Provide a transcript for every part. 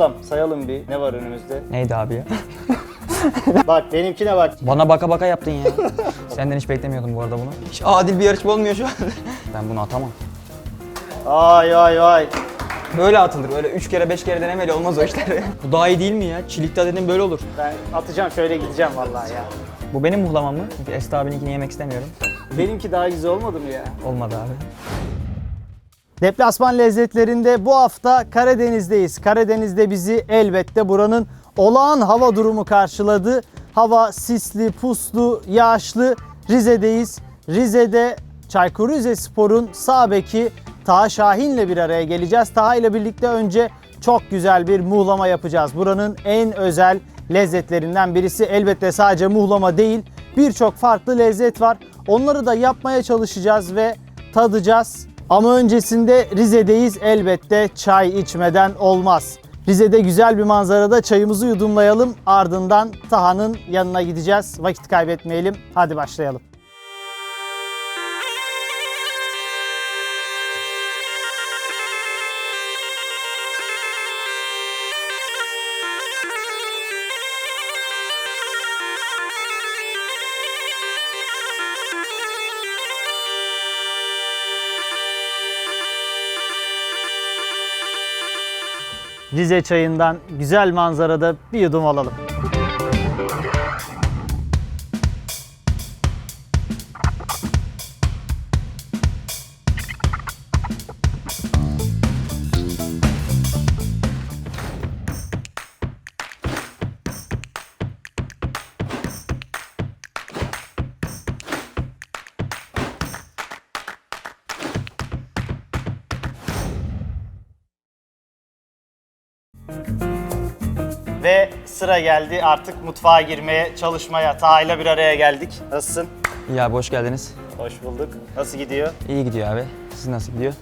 Ustam sayalım bir ne var önümüzde. Neydi abi ya? Bak benimkine bak. Bana baka baka yaptın ya. Senden hiç beklemiyordum bu arada bunu. Hiç adil bir yarışma olmuyor şu an. ben bunu atamam. Ay ay ay. Böyle atılır. Öyle üç kere beş kere denemeli olmaz o işler. bu daha iyi değil mi ya? Çilikta dedim böyle olur. Ben atacağım şöyle gideceğim vallahi ya. Bu benim muhlamam mı? Çünkü Esra abininkini yemek istemiyorum. Benimki daha güzel olmadı mı ya? Olmadı abi. Deplasman lezzetlerinde bu hafta Karadeniz'deyiz. Karadeniz'de bizi elbette buranın olağan hava durumu karşıladı. Hava sisli, puslu, yağışlı. Rize'deyiz. Rize'de Çaykur Rizespor'un sağ beki Taha Şahin'le bir araya geleceğiz. Taha ile birlikte önce çok güzel bir muhlama yapacağız. Buranın en özel lezzetlerinden birisi elbette sadece muhlama değil birçok farklı lezzet var. Onları da yapmaya çalışacağız ve tadacağız. Ama öncesinde Rize'deyiz elbette çay içmeden olmaz. Rize'de güzel bir manzarada çayımızı yudumlayalım ardından Taha'nın yanına gideceğiz. Vakit kaybetmeyelim hadi başlayalım. Rize çayından güzel manzarada bir yudum alalım. Ve sıra geldi artık mutfağa girmeye, çalışmaya. Taha ile bir araya geldik. Nasılsın? İyi abi hoş geldiniz. Hoş bulduk. Nasıl gidiyor? İyi gidiyor abi. Siz nasıl gidiyor?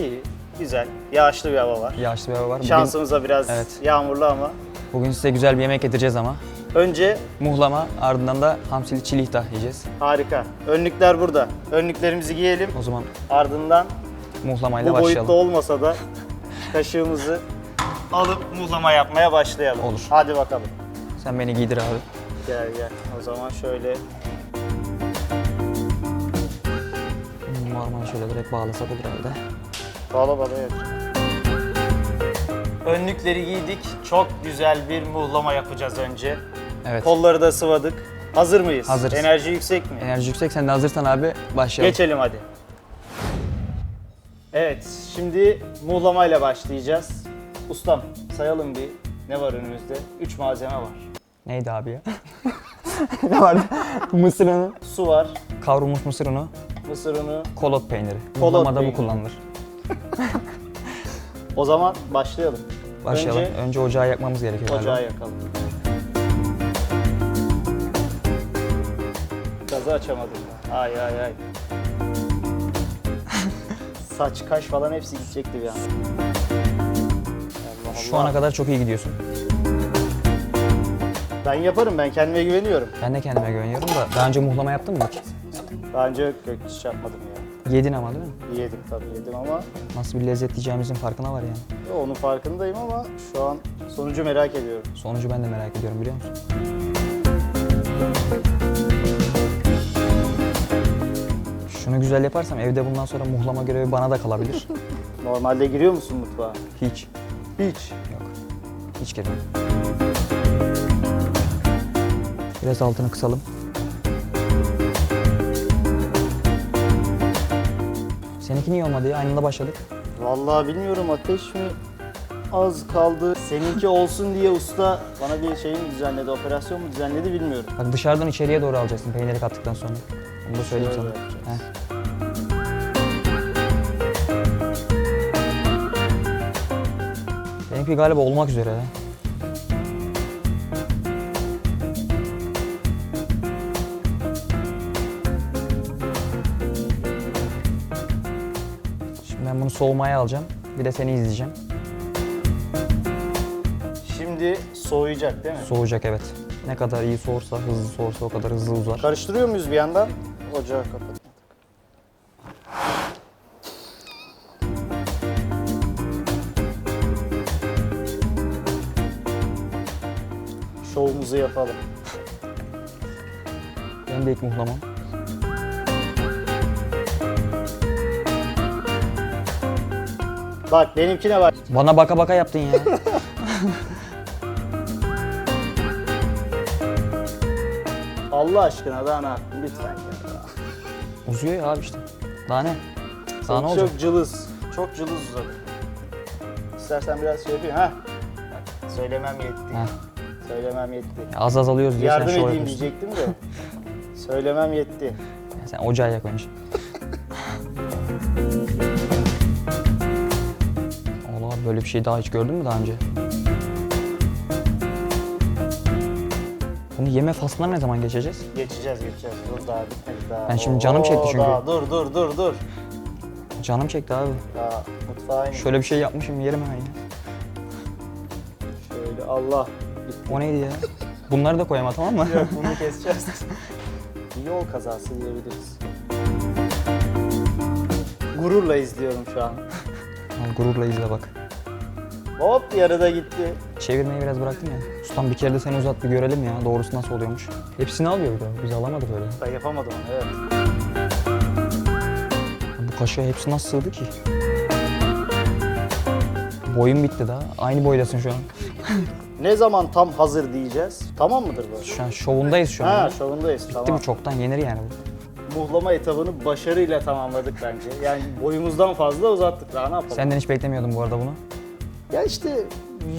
İyi, güzel. Yağışlı bir hava var. Yağışlı bir hava var. Bugün, Şansımıza biraz Evet. yağmurlu ama. bugün size güzel bir yemek getireceğiz ama. Önce Muhlama ardından da hamsili çiğ ihta yiyeceğiz. harika. Önlükler burada. Önlüklerimizi giyelim. O zaman Ardından muhlamayla bu boyutta başlayalım. olmasa da kaşığımızı alıp muhlama yapmaya başlayalım. Olur. Hadi bakalım. Sen beni giydir abi. Gel gel. O zaman şöyle Normal şöyle direkt bağlasak olur herhalde. bağla bağla yap. Önlükleri giydik. Çok güzel bir muhlama yapacağız önce. Evet. Kolları da sıvadık. Hazır mıyız? Hazırız. Enerji yüksek mi? Enerji yüksek. Sen de hazırsan abi başlayalım. Geçelim hadi. Evet, şimdi muhlamayla başlayacağız. Ustam, sayalım bir. Ne var önümüzde? 3 malzeme var. Neydi abi ya? ne vardı? mısır unu, Su var, kavrulmuş mısır unu, mısır unu. kolot peyniri. Kolot peyniri. bu kullanılır. O zaman başlayalım. Başlayalım. Önce Önce, ocağı yakmamız gerekiyor galiba. ocağı yakalım. Gazı açamadım. Ay ay ay. Saç, kaş falan hepsi gidecekti bir an. Şu ana kadar çok iyi gidiyorsun. Ben yaparım, ben kendime güveniyorum. Ben de kendime güveniyorum da daha önce muhlama yaptın mı hiç? Daha önce hiç yapmadım ya. Yedin ama değil mi? Yedim tabii yedim ama Nasıl bir lezzet yiyeceğimizin farkına var yani. onun farkındayım ama şu an sonucu merak ediyorum. Sonucu ben de merak ediyorum biliyor musun? Şunu güzel yaparsam evde bundan sonra muhlama görevi bana da kalabilir. Normalde giriyor musun mutfağa? Hiç. Hiç. Yok. Hiç girmem. Biraz altını kısalım. Seninki niye olmadı ya? Aynı anda başladık. Vallahi bilmiyorum ateş mi az kaldı. Seninki olsun diye usta bana bir şey mi düzenledi, operasyon mu düzenledi bilmiyorum. Bak dışarıdan içeriye doğru alacaksın peyniri kattıktan sonra. Onu da söyleyeyim Şöyle sana. yapacağız. Heh. Benimki galiba olmak üzere. Şimdi ben bunu soğumaya alacağım. Bir de seni izleyeceğim. Şimdi soğuyacak değil mi? Soğuyacak evet. Ne kadar iyi soğursa, hızlı soğursa o kadar hızlı uzar. Karıştırıyor muyuz bir yandan? Ocağı kapat. Yapalım. Benim de ilk muhlamam. Bak benimkine bak. Bana baka baka yaptın ya. Allah aşkına daha ne yaptın lütfen ya. Uzuyor ya abi işte. Daha ne? Daha ne Çok, olacak? cılız. Çok cılız uzadı. İstersen biraz şey yapayım. Ha. Söylemem yetti. Heh. Söylemem yetti. Az az alıyoruz diye sen Yardım şov edeyim yapıyorsun. diyecektim de. Söylemem yetti. Sen ocağı yak önce. Allah böyle bir şey daha hiç gördün mü daha önce? Bunu yeme faslına ne zaman geçeceğiz? Geçeceğiz geçeceğiz. Dur daha bitmedi daha. Ben şimdi canım çekti çünkü. Daha, dur dur dur dur. Canım çekti abi. Daha mutfağa in. Şöyle bir şey yapmışım yerim ya. Şöyle Allah. O neydi ya? Bunları da koyama tamam mı? Yok bunu keseceğiz. Yol kazası diyebiliriz. Gururla izliyorum şu an. Gururla izle bak. Hop yarıda gitti. Çevirmeyi biraz bıraktım ya. Ustam bir kere de seni uzat bir görelim ya. Doğrusu nasıl oluyormuş. Hepsini alıyor bir de. Biz alamadık öyle. Ben yapamadım onu evet. Bu kaşığa hepsi nasıl sığdı ki? Boyun bitti daha. Aynı boydasın şu an. Ne zaman tam hazır diyeceğiz? Tamam mıdır bu? Şu an şovundayız şu an. Ha şovundayız Bitti tamam. bu çoktan yenir yani bu. Muhlama etabını başarıyla tamamladık bence. Yani boyumuzdan fazla uzattık daha ne yapalım? Senden hiç beklemiyordum bu arada bunu. Ya işte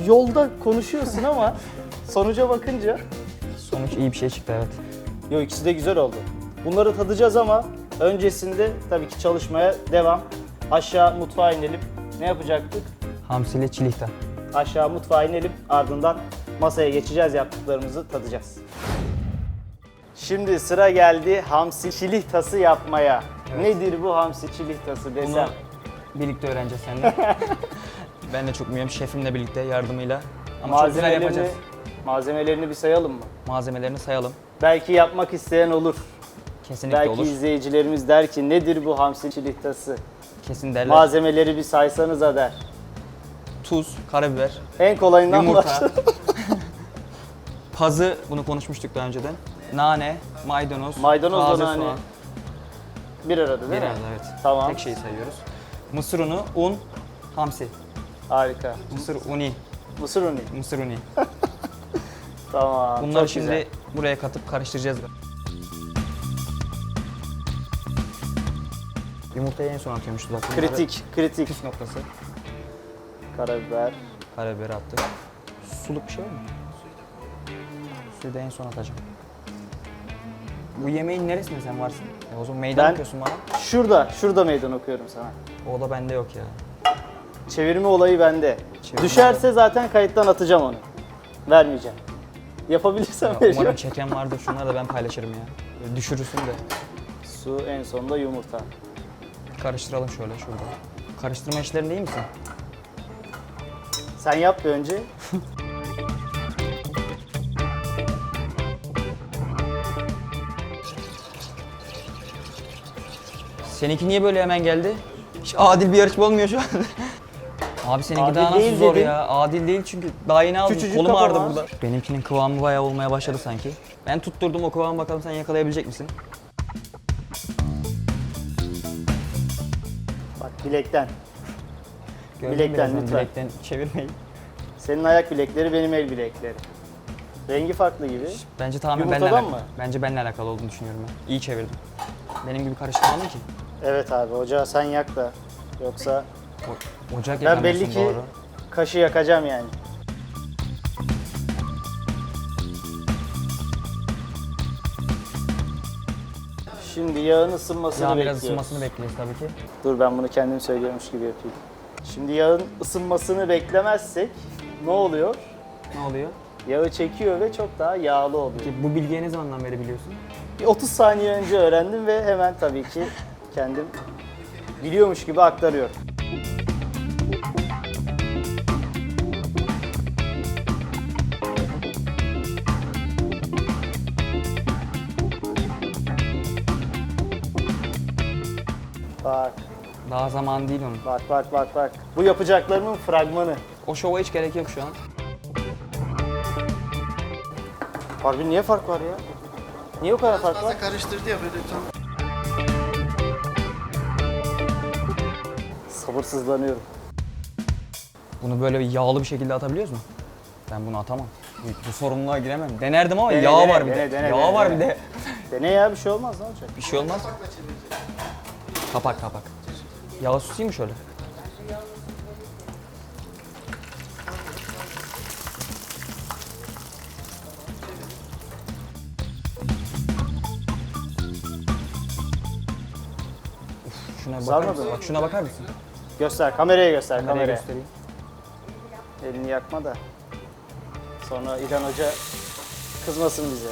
yolda konuşuyorsun ama sonuca bakınca Sonuç iyi bir şey çıktı evet. Yo ikisi de güzel oldu. Bunları tadacağız ama öncesinde tabii ki çalışmaya devam. Aşağı mutfağa inelim. Ne yapacaktık? Hamsili çilihta. Aşağı mutfağa inelim ardından masaya geçeceğiz yaptıklarımızı tadacağız. Şimdi sıra geldi hamsi çilihtası yapmaya. Nedir bu hamsi çilihtası Bunu desem? birlikte öğreneceğiz seninle. ben de çok bilmiyorum şefimle birlikte yardımıyla. Ama çok güzel Malzemelerini, yapacağız. malzemelerini bir sayalım mı? Malzemelerini sayalım. Belki yapmak isteyen olur. Kesinlikle Belki olur. izleyicilerimiz der ki nedir bu hamsi çilihtası? Kesin derler. Malzemeleri bir saysanıza der. Tuz, karabiber, En kolayından yumurta, başla. pazı bunu konuşmuştuk daha önceden. Nane, maydanoz, Maydanozla taze nane. soğan. Bir arada değil mi? arada evet. Tamam. Tek şeyi sayıyoruz. Mısır unu, un, hamsi. Harika. Mısır uni, Mısır unu. mısır uni. Tamam. Bunları çok şimdi güzel. buraya katıp karıştıracağız. Yumurtayı en son atıyormuşuz bak. bunları kritik, kritik. Püf noktası. Karabiber. Karabiberi attık. Suluk bir şey var mı? Suyu da en son atacağım. Bu yemeğin neresinde sen varsın? E o zaman meydan Ben- okuyorsun bana. Şurada, şurada meydan okuyorum sana. O da bende yok ya. Çevirme olayı bende. Çevirme Düşerse zaten kayıttan atacağım onu. Vermeyeceğim. Yapabilirsem Ya vereceğim. umarım çeken vardır. Şunları da ben paylaşırım ya. Böyle düşürürsün de. Su en sonunda yumurta. Karıştıralım şöyle şurada. Karıştırma işlerinde iyi misin? Sen yap bir önce. Seninki niye böyle hemen geldi? Hiç adil bir yarışma olmuyor şu an. Abi seninki Adil daha nasıl değil zor dedin. ya? Adil değil çünkü daha yeni aldım. Küçücük Kolum ağrıdı burada. Benimkinin kıvamı bayağı olmaya başladı sanki. Ben tutturdum o kıvamı bakalım sen yakalayabilecek misin? Bak bilekten. Gördün Bilekten birazdan lütfen. Bilekten çevirmeyi. Senin ayak bilekleri benim el bilekleri. Rengi farklı gibi. Bence tamamen benimle Yumurtadan alakalı. mı? Bence benimle alakalı olduğunu düşünüyorum ben. İyi çevirdim. Benim gibi karıştırmadın ki. Evet abi ocağı sen yak da. Yoksa O- Ocak ben yakamıyorsun belli ki doğru. kaşı yakacağım yani. Şimdi yağın ısınmasını Ya biraz bekliyoruz. ısınmasını bekliyoruz tabii ki. Dur ben bunu kendim söylüyormuş gibi yapayım. Şimdi yağın ısınmasını beklemezsek ne oluyor? Ne oluyor? Yağı çekiyor ve çok daha yağlı oluyor. Ki bu bilgiyi ne zamandan beri biliyorsun? Bir 30 saniye önce öğrendim ve hemen tabii ki kendim biliyormuş gibi aktarıyorum. Daha zaman değil onun. bak, bak, bak, bak. Bu yapacaklarımın fragmanı. O şova hiç gerek yok şu an. Harbi niye fark var ya? Niye o kadar fark var? Fazla karıştırdı ya böyle tam. Sabırsızlanıyorum. Bunu böyle yağlı bir şekilde atabiliyoruz mu? Ben bunu atamam. Bu, bu sorumluluğa giremem. Denerdim ama Dene, yağ dene, var bir dene, de. dene, yağ dene, var dene. bir de. Dene ya bir şey olmaz ne olacak? Bir şey olmaz. Kapak kapak. Yağ susayım mı şöyle? Uf, şuna bakar Sarmadı mısın? mı? Bak şuna bakar mısın? Göster kameraya göster Kameraya kameraya. göstereyim. Elini yakma da. Sonra İlhan Hoca kızmasın bize.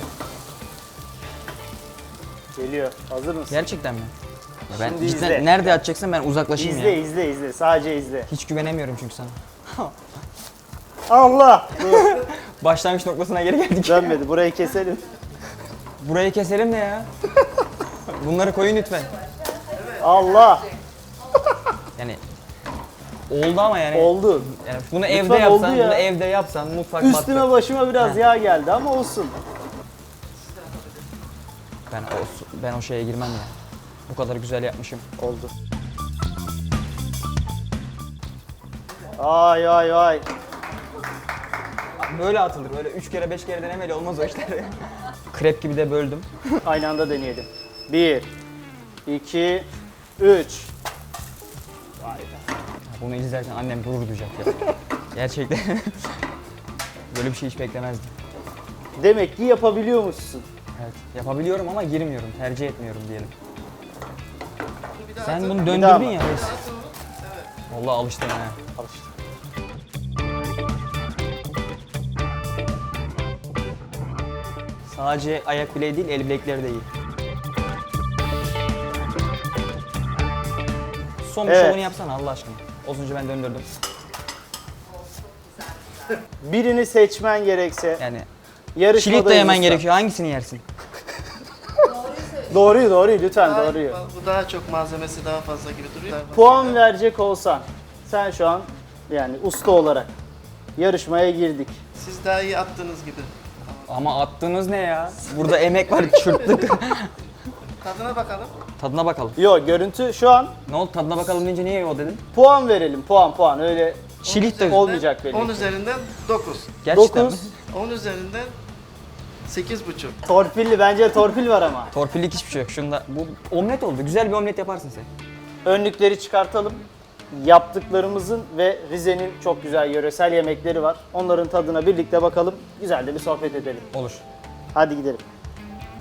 Geliyor. Hazır mısın? Gerçekten mi? Ya ben Şimdi cidden izle. nerede atacaksın ben uzaklaşayım izle ya. izle izle. Sadece izle. Hiç güvenemiyorum çünkü sana. Allah! Dur. Başlangıç noktasına geri geldik. Dönmedi. Burayı keselim. Burayı keselim de ya. Bunları koyun lütfen. Allah! Yani oldu ama yani. Oldu. Yani bunu Lütfen evde yapsan, ya. bunu evde yapsan mutfak Üstüme battı. başıma biraz yağ geldi ama olsun. Ben o, ben o şeye girmem ya. Bu kadar güzel yapmışım. Oldu. Ay ay ay. Böyle atılır. Böyle üç kere beş kere denemeli olmaz o işler. Krep gibi de böldüm. Aynı anda deneyelim. Bir, iki, üç. Bunu izlerken annem gurur duyacak ya. Gerçekten. Böyle bir şey hiç beklemezdim. Demek ki yapabiliyormuşsun. Evet. Yapabiliyorum ama girmiyorum. Tercih etmiyorum diyelim. Sen bunu daha döndürdün mı? ya. Vallahi alıştın ha. Al işte. Sadece ayak bileği değil, el bilekleri de iyi. Son bir Evet. şovunu yapsana Allah aşkına. Az önce ben döndürdüm. Birini seçmen gerekse Yani yarışmadayız. çilik de yemen gerekiyor. Hangisini yersin? Doğruyu doğruyu lütfen Daha- doğruyu. Bu daha çok malzemesi daha fazla gibi duruyor. Puan verecek olsan sen şu an yani usta olarak yarışmaya girdik. Siz daha iyi attığınız gibi. Ama attığınız ne ya? Burada emek var, çırptık. Tadına bakalım. Tadına bakalım. Yo görüntü şu an Ne oldu tadına bakalım deyince niye o dedin? puan verelim puan puan öyle Çilik de olmayacak belli. 10 ki. üzerinden 9. gerçekten mi? 9 10 üzerinden 8,5. torpilli bence torpil var ama. Torpillik hiçbir şey yok. Şunda bu omlet oldu. Güzel bir omlet yaparsın sen. Önlükleri çıkartalım. Yaptıklarımızın ve Rize'nin çok güzel yöresel yemekleri var. Onların tadına birlikte bakalım. Güzel de bir sohbet edelim. Olur. Hadi gidelim.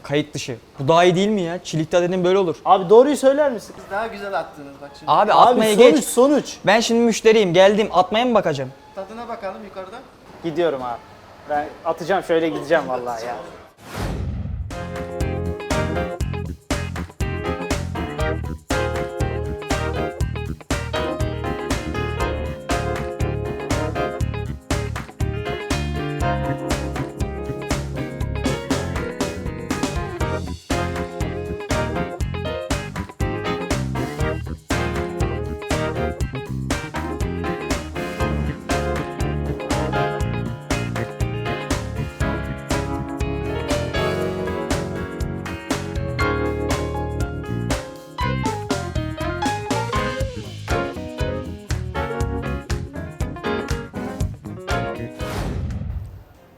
Kayıt dışı. Bu daha iyi değil mi ya? Çilikte dedim böyle olur. Abi doğruyu söyler misin? Siz daha güzel attınız bak şimdi. Abi, Abi atmaya sonuç geç. sonuç. Ben şimdi müşteriyim. Geldim. Atmaya mı bakacağım? Tadına bakalım yukarıda. Gidiyorum abi. Ben atacağım şöyle gideceğim vallahi ya.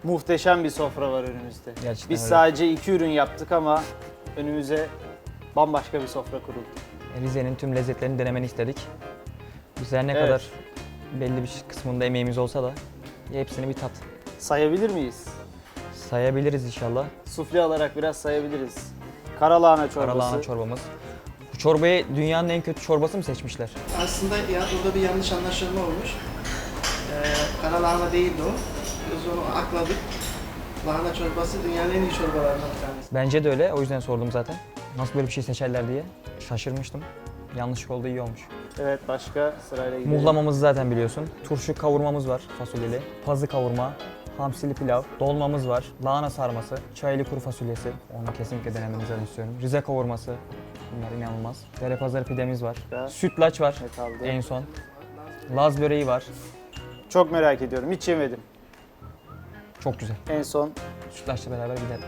Muhteşem bir sofra var önümüzde. Gerçekten Biz öyle. sadece iki ürün yaptık ama önümüze bambaşka bir sofra kuruldu. Rize'nin tüm lezzetlerini denemeni istedik. Bizler ne Evet. kadar belli bir kısmında emeğimiz olsa da hepsini bir tat. Sayabilir miyiz? Sayabiliriz inşallah. Sufle alarak biraz sayabiliriz. Karalahana çorbası. Karalahana çorbamız. Bu çorbayı dünyanın en kötü çorbası mı seçmişler? Aslında ya burada bir yanlış anlaşılma olmuş. Ee, kara lahana değildi o. Biz onu akladık. Lahana çorbası dünyanın en iyi çorbalarından bir tanesi. Bence de öyle. O yüzden sordum zaten. Nasıl böyle bir şey seçerler diye. Şaşırmıştım. Yanlışlık oldu iyi olmuş. Evet başka sırayla gidelim. Muhlamamızı zaten biliyorsun. Turşu kavurmamız var fasulyeli. Pazı kavurma, hamsili pilav, dolmamız var. Lahana sarması, çaylı kuru fasulyesi. Onu kesinlikle denemenizi istiyorum. Rize kavurması. Bunlar inanılmaz. Dere pazarı pidemiz var. Sütlaç var en son. Laz böreği var. Çok merak ediyorum. Hiç yemedim. Çok güzel. En son Sütlaçla beraber bir de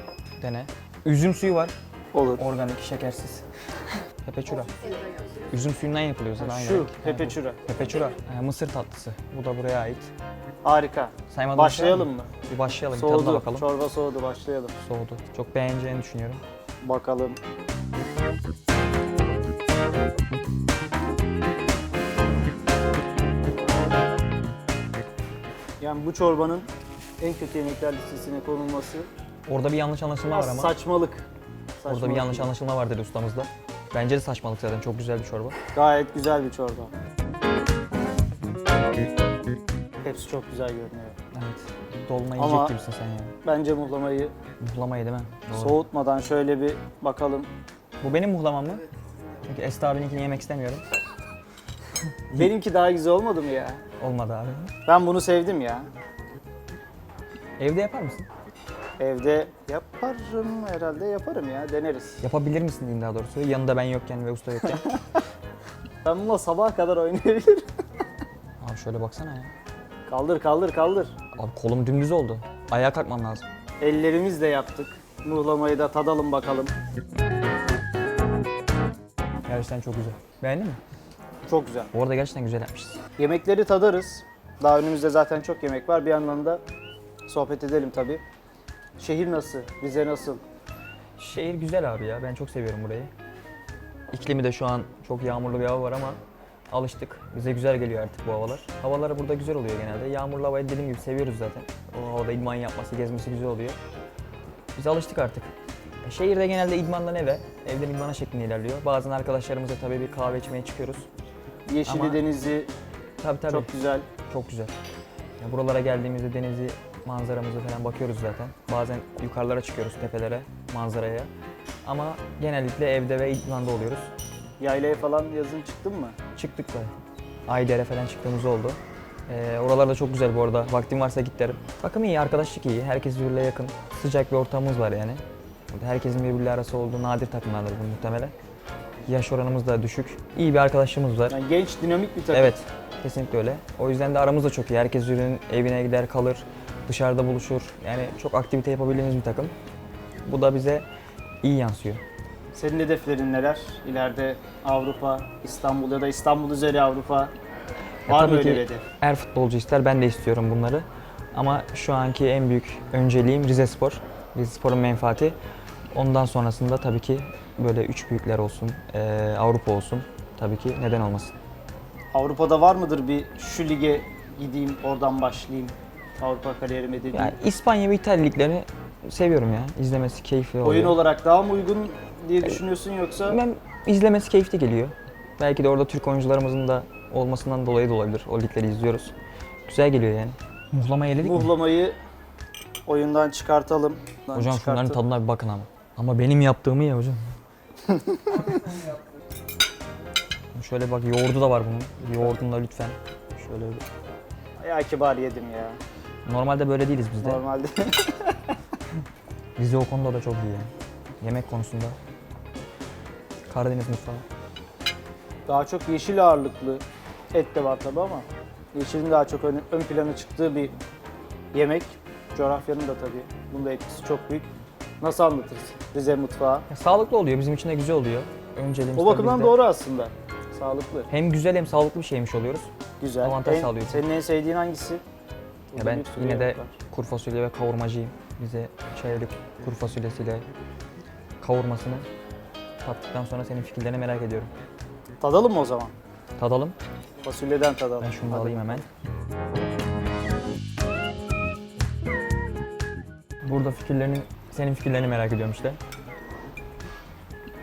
dene. Üzüm suyu var. Olur. Organik, şekersiz. Pepeçura. Üzüm suyundan yapılıyor zaten. Şu pepeçura. Pepeçura. Ee, mısır tatlısı. Bu da buraya ait. Harika. Saymadan Başlayalım mı? Bir başlayalım. Bir tadına Soğudu. bakalım. Çorba soğudu. Başlayalım. Soğudu. Çok beğeneceğini düşünüyorum. Bakalım. Yani bu çorbanın en kötü yemekler listesine konulması Orada bir yanlış anlaşılma var biraz ama. saçmalık. Orada bir Saçmalık. yanlış anlaşılma var dedi ustamız da. Bence de saçmalık zaten. Çok güzel bir çorba. Gayet güzel bir çorba. Hepsi çok güzel görünüyor. Evet. Dolma Ama- yiyecek gibisin sen ya. Bence muhlamayı Muhlamayı değil mi? Doğru. soğutmadan şöyle bir bakalım. Bu benim muhlamam mı? Çünkü Esra abininkini yemek istemiyorum. Benimki daha güzel olmadı mı ya? Olmadı abi. Ben bunu sevdim ya. Evde yapar mısın? Evde yaparım herhalde yaparım ya deneriz. Yapabilir misin diyeyim daha doğrusu. Yanında ben yokken ve usta yokken. Ben bununla sabaha kadar oynayabilirim. abi şöyle baksana ya. kaldır kaldır kaldır. Abi kolum dümdüz oldu. Ayağa kalkmam lazım. Ellerimizle yaptık. Muhlamayı da tadalım bakalım. Gerçekten çok güzel. Beğendin mi? Çok güzel. Bu arada gerçekten güzel yapmışız. Yemekleri tadarız. Daha önümüzde zaten çok yemek var. Bir yandan da sohbet edelim tabii. Şehir nasıl? Rize nasıl? Şehir güzel abi ya. Ben çok seviyorum burayı. İklimi de şu an çok yağmurlu bir hava var ama alıştık. Bize güzel geliyor artık bu havalar. Havaları burada güzel oluyor genelde. Yağmurlu havayı dediğim gibi seviyoruz zaten. O havada idman yapması, gezmesi güzel oluyor. Biz alıştık artık. E, Şehirde genelde idmandan eve, evden idmana şeklinde ilerliyor. Bazen arkadaşlarımızla tabii bir kahve içmeye çıkıyoruz. Yeşili Ama- denizi Tabii tabii. çok güzel. Çok güzel. Ya buralara geldiğimizde denizi, manzaramıza falan bakıyoruz zaten. Bazen yukarılara çıkıyoruz tepelere, manzaraya. Ama genellikle evde ve idmanda oluyoruz. Yaylaya falan yazın çıktın mı? Çıktık da Ayder'e falan çıktığımız oldu. Ee, oralar da çok güzel bu arada. Vaktim varsa git derim. Bakım iyi, arkadaşlık iyi. Herkes birbirine yakın. Sıcak bir ortamımız var yani. Herkesin birbiriyle arası olduğu nadir takımlardır bu muhtemelen. Yaş oranımız da düşük. İyi bir arkadaşlığımız var. Yani genç, dinamik bir takım. Evet, kesinlikle öyle. O yüzden de aramız da çok iyi. Herkes birbirinin evine gider kalır, dışarıda buluşur. Yani çok aktivite yapabildiğimiz bir takım. Bu da bize iyi yansıyor. Senin hedeflerin neler? İleride Avrupa, İstanbul ya da İstanbul üzeri Avrupa. Ya Var mı öyle bir hedef? Her futbolcu ister, ben de istiyorum bunları. Ama şu anki en büyük önceliğim Rize Spor. Rize Spor'un menfaati. Ondan sonrasında tabii ki böyle üç büyükler olsun, eee, Avrupa olsun. Tabii ki neden olmasın. Avrupa'da var mıdır bir şu lige gideyim, oradan başlayayım, Avrupa kariyerime dediğin? Yani İspanya ve İtalya liglerini seviyorum ya. İzlemesi keyifli oluyor. Oyun olarak daha mı uygun diye düşünüyorsun yoksa? Ben izlemesi keyifli geliyor. Belki de orada Türk oyuncularımızın da olmasından dolayı da olabilir. O ligleri izliyoruz. Güzel geliyor yani. Muhlama eledik mi? Muhlamayı oyundan çıkartalım. Hocam şunların tadına bir bakın ama. Ama benim yaptığımı ya hocam. Şöyle bak yoğurdu da var bunun. Yoğurdunu da lütfen. Şöyle bir- Ya kibar yedim ya. Normalde böyle değiliz biz de. Normalde. Rize o konuda da çok iyi yani. Yemek konusunda. Karadeniz mutfağı. daha çok yeşil ağırlıklı et de var tabi ama yeşilin daha çok ön, ön plana çıktığı bir yemek. Coğrafyanın da tabii bunda etkisi çok büyük. Nasıl anlatırsın Rize mutfağı? Ya, sağlıklı oluyor. Bizim için de güzel oluyor. Önceliğimiz O tabii bakımdan bizde. doğru aslında. Sağlıklı, Hem güzel hem sağlıklı bir şeymiş oluyoruz. güzel. Avantaj En- sağlıyor. Senin en sevdiğin hangisi? Ya ben yine de kuru fasulye ve kavurmacıyım. Bize çaylık kuru fasulyesiyle kavurmasını tattıktan sonra senin fikirlerini merak ediyorum. Tadalım mı o zaman? Tadalım. Fasulyeden tadalım. Ben şunu da Hadi. alayım hemen. Burada fikirlerini, senin fikirlerini merak ediyorum işte.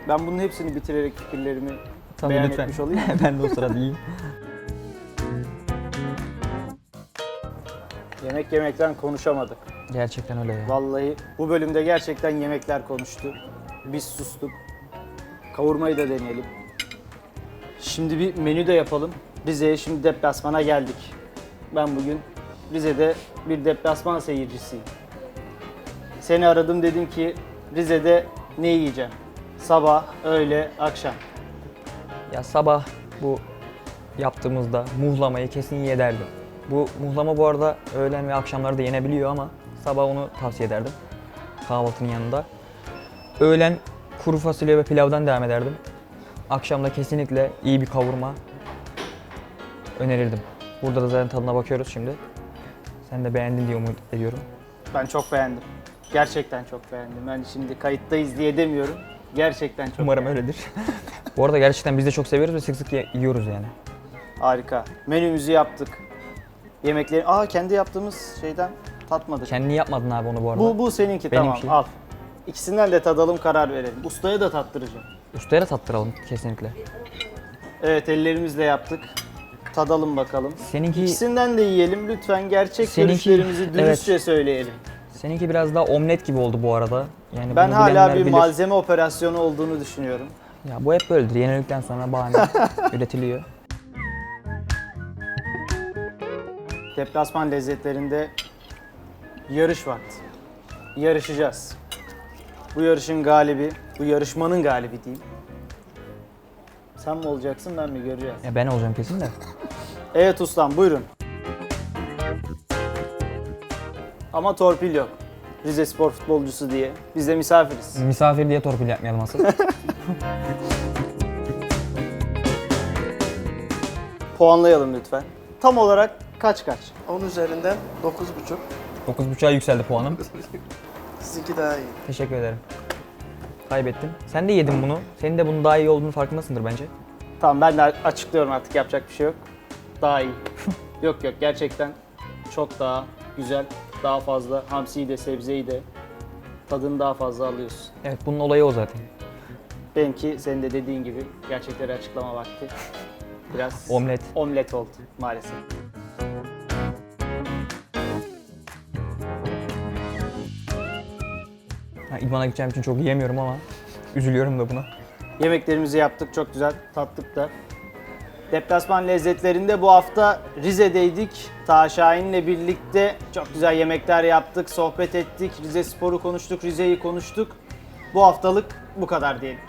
Ben bunun hepsini bitirerek fikirlerimi Tabii beyan lütfen. etmiş olayım. ben de o sırada yiyeyim. Yemek yemekten konuşamadık. Gerçekten öyle ya. Vallahi bu bölümde gerçekten yemekler konuştu. Biz sustuk. Kavurmayı da deneyelim. Şimdi bir menü de yapalım. Rize'ye şimdi deplasmana geldik. Ben bugün Rize'de bir deplasman seyircisiyim. Seni aradım dedim ki Rize'de ne yiyeceğim? Sabah, öğle, akşam. Ya sabah bu yaptığımızda muhlamayı kesin ye derdim. Bu muhlama bu arada öğlen ve akşamları da yenebiliyor ama sabah onu tavsiye ederdim. kahvaltının yanında. Öğlen kuru fasulye ve pilavdan devam ederdim. Akşamda kesinlikle iyi bir kavurma önerirdim. Burada da zaten tadına bakıyoruz şimdi. Sen de beğendin diye umut ediyorum. Ben çok beğendim. Gerçekten çok beğendim. Ben şimdi kayıttayız diye demiyorum. Gerçekten çok Umarım öyledir. Bu arada gerçekten biz de çok seviyoruz ve sık sık yiyoruz yani. Harika. Menümüzü yaptık. Yemekleri... Aa kendi yaptığımız şeyden tatmadık. Kendi yapmadın abi onu bu arada. Bu, bu seninki Benimki. tamam al. İkisinden de tadalım karar verelim. Ustaya da tattıracağım. Ustaya da tattıralım kesinlikle. Evet ellerimizle yaptık. Tadalım bakalım. Seninki İkisinden de yiyelim lütfen. Gerçek Seninki- görüşlerimizi dürüstçe söyleyelim. seninki biraz daha omlet gibi oldu bu arada. Yani Ben hala bir bilir. malzeme operasyonu olduğunu düşünüyorum. Ya bu hep böyledir. Yenilikten sonra bahane üretiliyor. Deplasman lezzetlerinde yarış vakti. Yarışacağız. Bu yarışın galibi, bu yarışmanın galibi diyeyim. Sen mi olacaksın ben mi göreceğiz. Ya ben olacağım kesin de. Evet ustam buyurun. Ama torpil yok. Rize Spor futbolcusu diye. Biz de misafiriz. Misafir diye torpil yapmayalım asıl. Puanlayalım lütfen. Tam olarak kaç kaç? 10 üzerinden 9,5. 9.5'a yükseldi puanım. Sizinki daha iyi. Teşekkür ederim. Kaybettin. Sen de yedin bunu. Senin de bunun daha iyi olduğunu farkındasındır bence. Tamam ben de açıklıyorum artık yapacak bir şey yok. Daha iyi. yok yok gerçekten çok daha güzel. Daha fazla hamsiyi de sebzeyi de tadını daha fazla alıyorsun. Evet bunun olayı o zaten. Benimki senin de dediğin gibi gerçekleri açıklama vakti. Biraz Omlet. omlet oldu maalesef. İdman'a gideceğim için çok yiyemiyorum ama üzülüyorum da buna. Yemeklerimizi yaptık çok güzel tattık da. Deplasman lezzetlerinde bu hafta Rize'deydik. Ta Şahin'le birlikte çok güzel yemekler yaptık, sohbet ettik. Rize Spor'u konuştuk, Rize'yi konuştuk. Bu haftalık bu kadar diyelim.